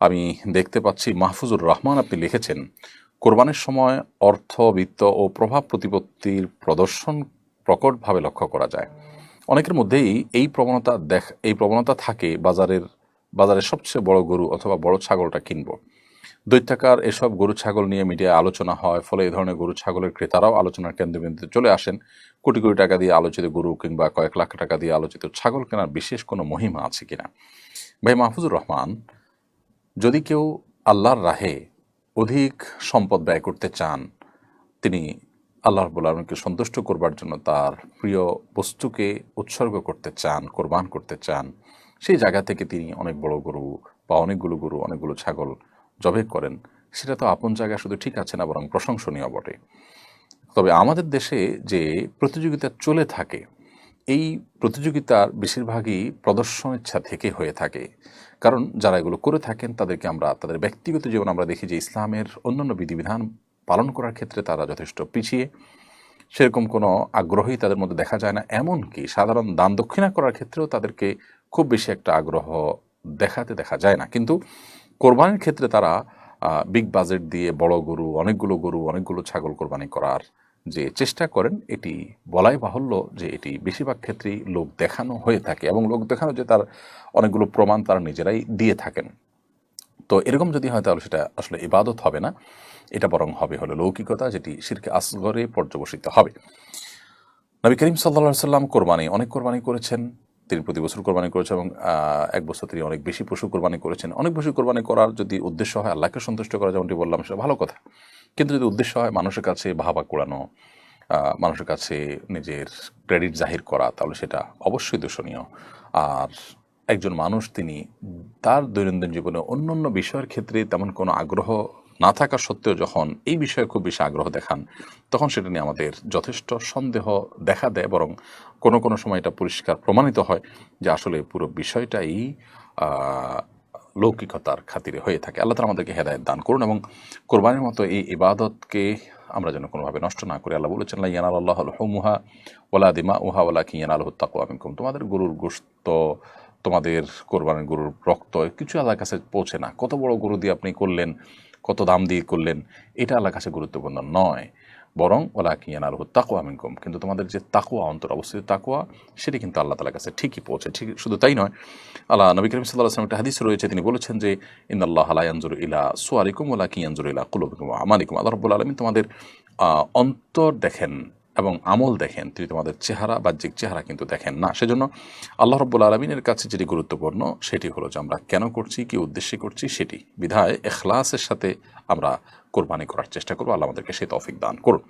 আমি দেখতে পাচ্ছি মাহফুজুর রহমান আপনি লিখেছেন, কোরবানের সময় অর্থ, বিত্ত ও প্রভাব প্রতিপত্তির প্রদর্শন প্রকটভাবে লক্ষ্য করা যায়। অনেকের মধ্যেই এই প্রবণতা দেখ, এই প্রবণতা থাকে বাজারের বাজারের সবচেয়ে বড় গরু অথবা বড় ছাগলটা কিনব। দৈত্যাকার এসব গরু ছাগল নিয়ে মিডিয়ায় আলোচনা হয়, ফলে এই ধরনের গরু ছাগলের ক্রেতারাও আলোচনার কেন্দ্রবিন্দুতে চলে আসেন। কোটি কোটি টাকা দিয়ে আলোচিত গরু কিংবা কয়েক লাখ টাকা দিয়ে আলোচিত ছাগল কেনার বিশেষ কোনো মহিমা আছে কিনা? ভাই মাহফুজুর রহমান যদি কেউ আল্লাহর রাহে অধিক সম্পদ ব্যয় করতে চান, তিনি আল্লাহ রব্বুল আলমকে সন্তুষ্ট করবার জন্য তার প্রিয় বস্তুকে উৎসর্গ করতে চান, কোরবান করতে চান, সেই জায়গা থেকে তিনি অনেক বড় গরু বা অনেকগুলো গরু, অনেকগুলো ছাগল জবে করেন, সেটা তো আপন জায়গায় শুধু ঠিক আছে না, বরং প্রশংসনীয় বটে। তবে আমাদের দেশে যে প্রতিযোগিতা চলে থাকে এই প্রতিযোগিতার বেশিরভাগই প্রদর্শন ইচ্ছা থেকে হয়ে থাকে। কারণ যারা এগুলো করে থাকেন, তাদেরকে আমরা, তাদের ব্যক্তিগত জীবন আমরা দেখি যে ইসলামের অন্যান্য বিধিবিধান পালন করার ক্ষেত্রে তারা যথেষ্ট পিছিয়ে। সেরকম কোনো আগ্রহই তাদের মধ্যে দেখা যায় না। এমনকি সাধারণ দান দক্ষিণা করার ক্ষেত্রেও তাদেরকে খুব বেশি একটা আগ্রহ দেখাতে দেখা যায় না। কিন্তু কোরবানির ক্ষেত্রে তারা বিগ বাজেট দিয়ে বড় গরু, অনেকগুলো গরু, অনেকগুলো ছাগল কোরবানি করার যে চেষ্টা করেন, এটি বলাই বাহুল্য যে এটি বেশিরভাগ ক্ষেত্রেই লোক দেখানো হয়ে থাকে এবং লোক দেখানো যে তার অনেকগুলো প্রমাণ তারা নিজেরাই দিয়ে থাকেন। তো এরকম যদি হয় তাহলে সেটা আসলে ইবাদত হবে না, এটা বরং হবে হলো লৌকিকতা যেটি শিরকে আসগরে পর্যবসিত হবে। নবী করিম সাল্লা সাল্লাম কোরবানি, অনেক কোরবানি করেছেন। তিনি প্রতি বছর কোরবানি করেছেন এবং এক বছর তিনি অনেক বেশি পশু কোরবানি করেছেন। অনেক বেশি কোরবানি করার যদি উদ্দেশ্য হয়, আল্লাহকে সন্তুষ্ট করা যেমনটি বললাম, সেটা ভালো কথা। কিন্তু যদি উদ্দেশ্য হয় মানুষের কাছে ভাবা কোড়ানো মানুষের কাছে নিজের ক্রেডিট জাহির করা, তাহলে সেটা অবশ্যই দূষণীয়। আর একজন মানুষ, তিনি তার দৈনন্দিন জীবনে অন্য অন্য বিষয়ের ক্ষেত্রে তেমন কোনো আগ্রহ না থাকা সত্ত্বেও যখন এই বিষয়ে খুব বেশি আগ্রহ দেখান, তখন সেটা নিয়ে আমাদের যথেষ্ট সন্দেহ দেখা দেয়, বরং কোনো কোনো সময় এটা পরিষ্কার প্রমাণিত হয় যে আসলে পুরো বিষয়টাই লৌকিকতার খাতিরে হয়ে থাকে। আল্লাহ তালা আমাদেরকে হেদায়ত দান করুন এবং কোরবানির মতো এই ইবাদতকে আমরা যেন কোনোভাবে নষ্ট না করি। আল্লাহ বলেছেন ইয়ানাল আল্লাহ হুমুহা ওলা দিমা উহা ওলা কি ইয়ানাল হত্যাকু আমিনকুম তোমাদের গরুর গোস্ত তোমাদের কোরবানির গরুর রক্ত, কিছু আল্লাহর কাছে পৌঁছে না। কত বড় গরু দিয়ে আপনি করলেন কত দাম দিয়ে করলেন, এটা আল্লাহ কাছে গুরুত্বপূর্ণ নয়। বরং ওলা কিয়ানার হু তাকুয়া মিনকুম। কিন্তু তোমাদের যে তাকুয়া অন্তর অবস্থিত তাকুয়া সেটি কিন্তু আল্লাহ তালা কাছে ঠিকই পৌঁছে। ঠিক, শুধু তাই নয়, আল্লাহ নবী করিম সাল্লাহ আসলাম একটা হাদিস রয়েছে, তিনি বলেছেন যে ইন আল্লাহ আলাইয়ানজুর ইলা সোয়ারিকুম ওলা কি কিয়ানজুর ইলা কুলবিকুম আমালিকুম আল্লাহ রব্বুল আলমিন তোমাদের অন্তর দেখেন এবং আমল দেখেন, তিনি তোমাদের চেহারা, বাহ্যিক চেহারা কিন্তু দেখেন না। সেজন্য আল্লাহ রব্বুল আলমিনের কাছে যেটি গুরুত্বপূর্ণ, সেটি হলো যে আমরা কেন করছি, কি উদ্দেশ্যে করছি সেটি। বিধায় এখলাসের সাথে আমরা কোরবানি করার চেষ্টা করব। আল্লাহ আমাদেরকে সে তফিক দান করুন।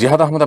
জিহাদ আহমদ